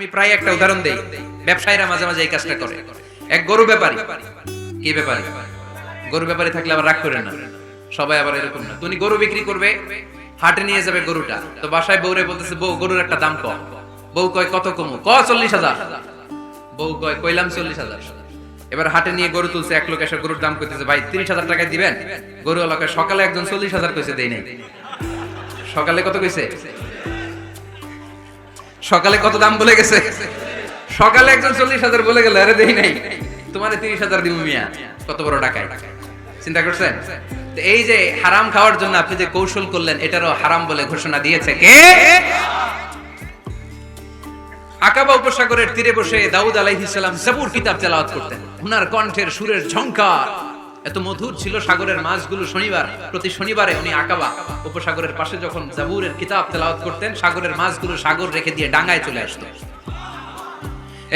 আমি প্রায় একটা উদাহরণ দেই। ব্যবসায়ীরা মাঝে মাঝে এই কাজটা করে। এক গরু ব্যাপারী। কি ব্যাপারী? গরু ব্যাপারী থাকলে আবার রাগ করে না। সবাই আবার এরকম না। তুমি গরু বিক্রি করবে, হাটে নিয়ে যাবে গরুটা। তো বাসায় বউরে বলতেছে, বউ, গরুর একটা দাম কম। বউ কয়, কত কমু? ক, চল্লিশ হাজার। বউ কয়, কইলাম চল্লিশ হাজার। এবার হাটে নিয়ে গরু তুলছে, এক লোক এসে গরুর দাম কইতেছে, ভাই, তিরিশ হাজার টাকা দিবেন? গরু এলাকায় সকালে একজন চল্লিশ হাজার কইছে দেয় নাই। সকালে কত কইছে? সকালে কত দাম বলে গেছে? সকালে একজন চল্লিশ হাজার বলে গেল, আরে দেই নাই। তোমার তিরিশ হাজার দিব মিয়া, কত বড় টাকায় চিন্তা করছেন? এই যে হারাম খাওয়ার জন্য আপনি যে কৌশল করলেন, এটারও হারাম বলে ঘোষণা দিয়েছে কে? আকাবা উপসাগরের তীরে বসে দাউদ আলাইহিস সালাম জাবুর কিতাব তেলাওয়াত করতেন। উনার কণ্ঠের সুরের ঝংকার। এত মধুর ছিল সাগরের মাছগুলো শনিবার, প্রতি শনিবারে উনি আকাবা। উপসাগরের পাশে যখন জাবুরের কিতাব তেলাওয়াত করতেন, সাগরের মাছগুলো সাগর রেখে দিয়ে ডাঙায় চলে আসতো।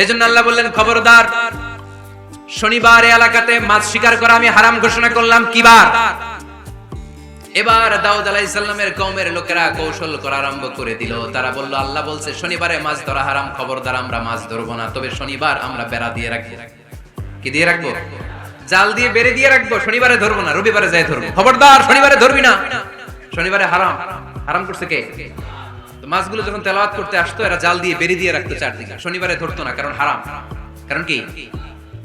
এই জন্য আল্লাহ বললেন, খবরদার, শনিবার এলাকাতে মাছ শিকার করা আমি হারাম ঘোষণা করলাম কিবার এবার দাউদ আলাইহিস সালামের কওমের লোকেরা কৌশল করা আরম্ভ করে দিল। তারা বলল, আল্লাহ বলছে, শনিবারে মাছ ধরা হারাম, খবরদার, আমরা মাছ ধরবো না, তবে শনিবার আমরা বেড়া দিয়ে রাখব। কি দিয়ে রাখব? জাল দিয়ে বেড়ে দিয়ে রাখব, শনিবারে ধরবো না, রবিবারে যাই ধরবো। খবরদার, শনিবারে ধরবি না। শনিবারে হারাম। হারাম করছে কে? মাছগুলো যখন তেলাওয়াত করতে আসতো, এরা জাল দিয়ে বেড়ে দিয়ে রাখতো চারদিকে। শনিবারে ধরতো না, কারণ হারাম। কারণ কি?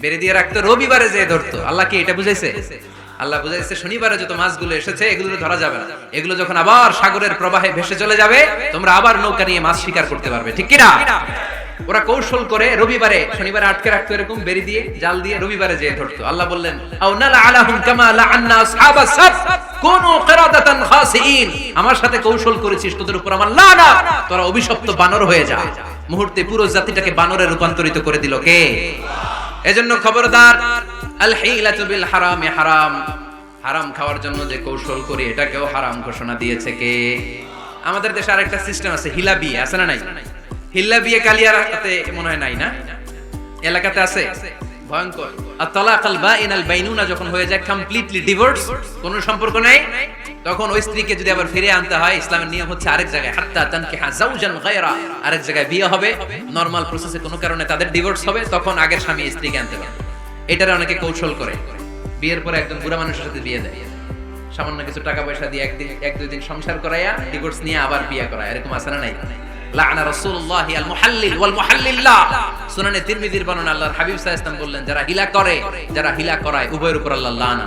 বেড়ে দিয়ে রাখতো, রবিবারে যে ধরতো। আল্লাহ কি এটা বুঝাইছে? আল্লাহ বুঝাইছে, শনিবারে যত মাছগুলো এসেছে, এগুলো ধরা যাবে না। এগুলো যখন আবার সাগরের প্রবাহে ভেসে চলে যাবে, তোমরা আবার নৌকা নিয়ে মাছ শিকার করতে পারবে। ঠিক কিনা? ওরা কৌশল করে রবিবারে, শনিবারে আটকে রাখতো এরকম, বেরি দিয়ে জাল দিয়ে রবিবারে যেয়ে ধরতো। আল্লাহ বললেন, আও নালা আলাহুম কামা লাআন্না আসহাবাস সাব, কুনু কিরাদাতান খাসিইন আমার সাথে কৌশল করেছিস, তোদের উপর আমার লানা। তোরা অভিশপ্ত বানর হয়ে যা। মুহূর্তে পুরো জাতিটাকে বানরে রূপান্তরিত করে দিল কে? এজন্য খবরদার, আল হিলাতু বিল হারামে হারাম। হারাম খাওয়ার জন্য যে কৌশল করি, এটাকেও হারাম ঘোষণা দিয়েছে কে? আমাদের দেশে আরেকটা সিস্টেম আছে, হিলাবি, আছে না নাই? হিল্লা বিয়ে কালিয়ারাতে মনে হয় নাই না? এলাকাতে আছে? ভয়ঙ্কর। আর বাইনুনা যখন হয়ে যায় কমপ্লিটলি ডিভোর্স কোনো সম্পর্ক নেই? তখন ওই স্ত্রীকে যদি আবার ফিরে আনতে হয়, ইসলামের নিয়ম হচ্ছে আরেক জায়গায়, হাত্তা যাওজান গায়রা, আরেক জায়গায় বিয়ে হবে। প্রসেসে কোনো কারণে তাদের ডিভোর্স হবে, তখন আগের স্বামী স্ত্রীকে আনতে এটারে অনেকে কৌশল করে। বিয়ের পরে একজন বুড়া মানুষের সাথে বিয়ে দেয়। সামান্য কিছু টাকা পয়সা দিয়ে একদিন এক দুই দিন সংসার করাইয়া ডিভোর্স নিয়ে আবার বিয়ে করায়। এরকম না নাই? লাআনা রাসূলুল্লাহ আল মুহাল্লিল ওয়াল মুহাল্লিল্লাহ সুনানে তিরমিজির বর্ণনা আল্লাহর হাবিব সাল্লাল্লাহু আলাইহি বললেন, যারা হিলা করে, যারা হিলা করায়, উভয়ের উপর আল্লাহ লানা